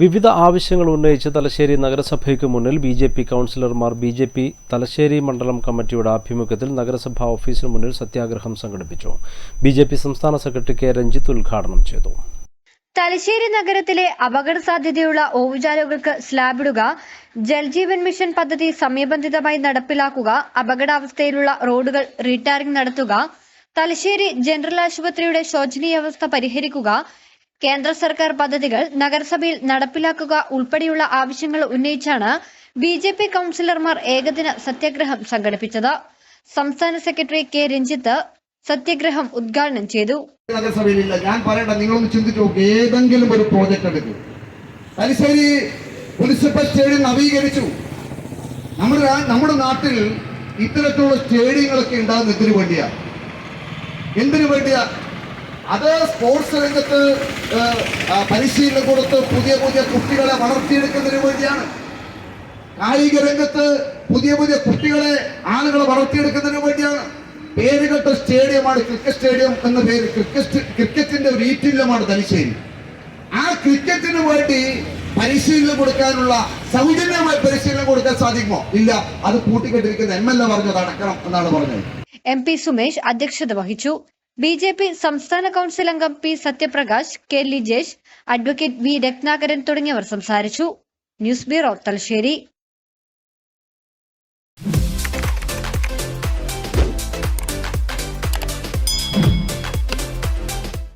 വിവിധ ആവശ്യങ്ങൾ ഉന്നയിച്ച് തലശ്ശേരി നഗരസഭയ്ക്ക് മുന്നിൽ ബി ജെ പി കൗൺസിലർമാർ ബി ജെ പി തലശ്ശേരി മണ്ഡലം കമ്മിറ്റിയുടെ ആഭിമുഖ്യത്തിൽ നഗരസഭാ ഓഫീസിന് മുന്നിൽ സത്യാഗ്രഹം സംഘടിപ്പിച്ചു. ബി ജെ പി സംസ്ഥാന സെക്രട്ടറി കെ രഞ്ജിത്ത് ഉദ്ഘാടനം ചെയ്തു. തലശ്ശേരി നഗരത്തിലെ അപകട സാധ്യതയുള്ള ഓവുചാലുകൾക്ക് സ്ലാബിടുക ജൽജീവൻ മിഷൻ പദ്ധതി സമയബന്ധിതമായി നടപ്പിലാക്കുക അപകടാവസ്ഥയിലുള്ള റോഡുകൾ റീടാറിംഗ് നടത്തുക തലശ്ശേരി ജനറൽ ആശുപത്രിയുടെ ശോചനീയാവസ്ഥ പരിഹരിക്കുക കേന്ദ്ര സർക്കാർ പദ്ധതികൾ നഗരസഭയിൽ നടപ്പിലാക്കുക ഉൾപ്പെടെയുള്ള ആവശ്യങ്ങൾ ഉന്നയിച്ചാണ് ബി ജെ പി കൌൺസിലർമാർ ഏകദിന സത്യാഗ്രഹം സംഘടിപ്പിച്ചത്. സംസ്ഥാന സെക്രട്ടറി കെ രഞ്ജിത്ത് സത്യഗ്രഹം ഉദ്ഘാടനം ചെയ്തു. നഗരസഭയിലില്ല. ഞാൻ പറയണ്ട നിങ്ങളൊന്ന് ചിന്തിച്ചു നോക്ക്. ഏതെങ്കിലും ഒരു പ്രോജക്റ്റ് എടുക്കും. തലശ്ശേരി മുനിസിപ്പൽ സ്റ്റേഡിയം നവീകരിച്ചു. നമ്മുടെ നമ്മുടെ നാട്ടിൽ ഇത്തരത്തിലുള്ള സ്റ്റേഡിയങ്ങളൊക്കെ ഉണ്ടാകുന്ന എന്തിനു വേണ്ടിയാ? എന്തിനു വേണ്ടിയാ? അത് സ്പോർട്സ് രംഗത്ത് പരിശീലനം കൊടുത്ത് പുതിയ പുതിയ കുട്ടികളെ വളർത്തിയെടുക്കുന്നതിന് വേണ്ടിയാണ്. കായിക രംഗത്ത് പുതിയ പുതിയ കുട്ടികളെ ആളുകളെ വളർത്തിയെടുക്കുന്നതിന് വേണ്ടിയാണ്. പേരുകെട്ട സ്റ്റേഡിയമാണ് ക്രിക്കറ്റ് സ്റ്റേഡിയം എന്ന പേര്. ക്രിക്കറ്റ് ക്രിക്കറ്റിന്റെ ഒരു ഈറ്റില്ലമാണ് തലശ്ശേരി. ആ ക്രിക്കറ്റിന് വേണ്ടി പരിശീലനം കൊടുക്കാനുള്ള സൗജന്യമായി പരിശീലനം കൊടുക്കാൻ സാധിക്കുമോ? ഇല്ല. അത് കൂട്ടിക്കെട്ടിരിക്കുന്ന എം എൽ എ പറഞ്ഞത് അടക്കണം എന്നാണ് പറഞ്ഞത്. എം പി സുമേഷ് അധ്യക്ഷത വഹിച്ചു. ബി ജെ പി സംസ്ഥാന കൗൺസിൽ അംഗം P Sathyaprakash K Lijesh advocate V Rathnakaran തുടങ്ങിയവർ സംസാരിച്ചു. News bureau Thalassery.